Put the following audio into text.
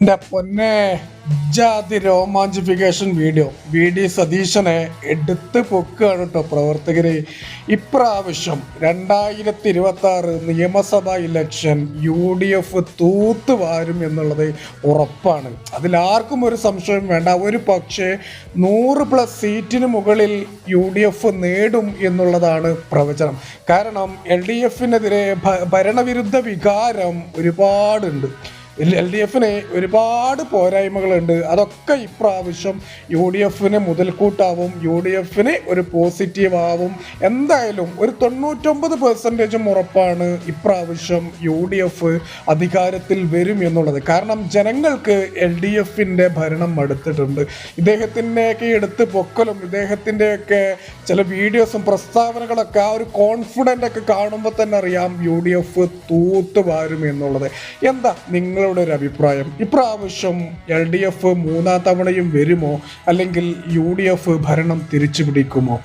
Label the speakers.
Speaker 1: എന്റെ പൊന്നെ ജാതി രോമാഞ്ചിഫിക്കേഷൻ വീഡിയോ. വി ഡി സതീശനെ എടുത്ത് പൊക്കുകയാണ് കേട്ടോ പ്രവർത്തകരെ. ഇപ്രാവശ്യം രണ്ടായിരത്തി ഇരുപത്തി ആറ് നിയമസഭാ ഇലക്ഷൻ യു ഡി എഫ് തൂത്ത് വാരും എന്നുള്ളത് ഉറപ്പാണ്. അതിലാർക്കും ഒരു സംശയം വേണ്ട. ഒരു പക്ഷേ നൂറ് പ്ലസ് സീറ്റിന് മുകളിൽ യു ഡി എഫ് നേടും എന്നുള്ളതാണ് പ്രവചനം. കാരണം എൽ ഡി എഫിനെതിരെ ഭരണവിരുദ്ധ വികാരം ഒരുപാടുണ്ട്. എൽ ഡി എഫിന് ഒരുപാട് പോരായ്മകളുണ്ട്. അതൊക്കെ ഇപ്രാവശ്യം യു ഡി എഫിന് മുതൽക്കൂട്ടാവും. യു ഡി എഫിന് ഒരു പോസിറ്റീവ് ആവും എന്തായാലും ഒരു തൊണ്ണൂറ്റൊമ്പത് പെർസെന്റേജും ഉറപ്പാണ് ഇപ്രാവശ്യം യു ഡി എഫ് അധികാരത്തിൽ വരും എന്നുള്ളത്. കാരണം ജനങ്ങൾക്ക് എൽ ഡി എഫിന്റെ ഭരണം മടുത്തിട്ടുണ്ട്. ഇദ്ദേഹത്തിന്റെയൊക്കെ എടുത്ത് പൊക്കലും ഇദ്ദേഹത്തിന്റെയൊക്കെ ചില വീഡിയോസും പ്രസ്താവനകളൊക്കെ ആ ഒരു കോൺഫിഡന്റ് ഒക്കെ കാണുമ്പോൾ തന്നെ അറിയാം യു ഡി എഫ് തൂത്ത് വാരും എന്നുള്ളത്. എന്താ നിങ്ങളുടെ ഒരു അഭിപ്രായം. ഇപ്രാവശ്യം എൽ ഡി എഫ് മൂന്നാം തവണയും വരുമോ? അല്ലെങ്കിൽ യു ഡി എഫ് ഭരണം തിരിച്ചു പിടിക്കുമോ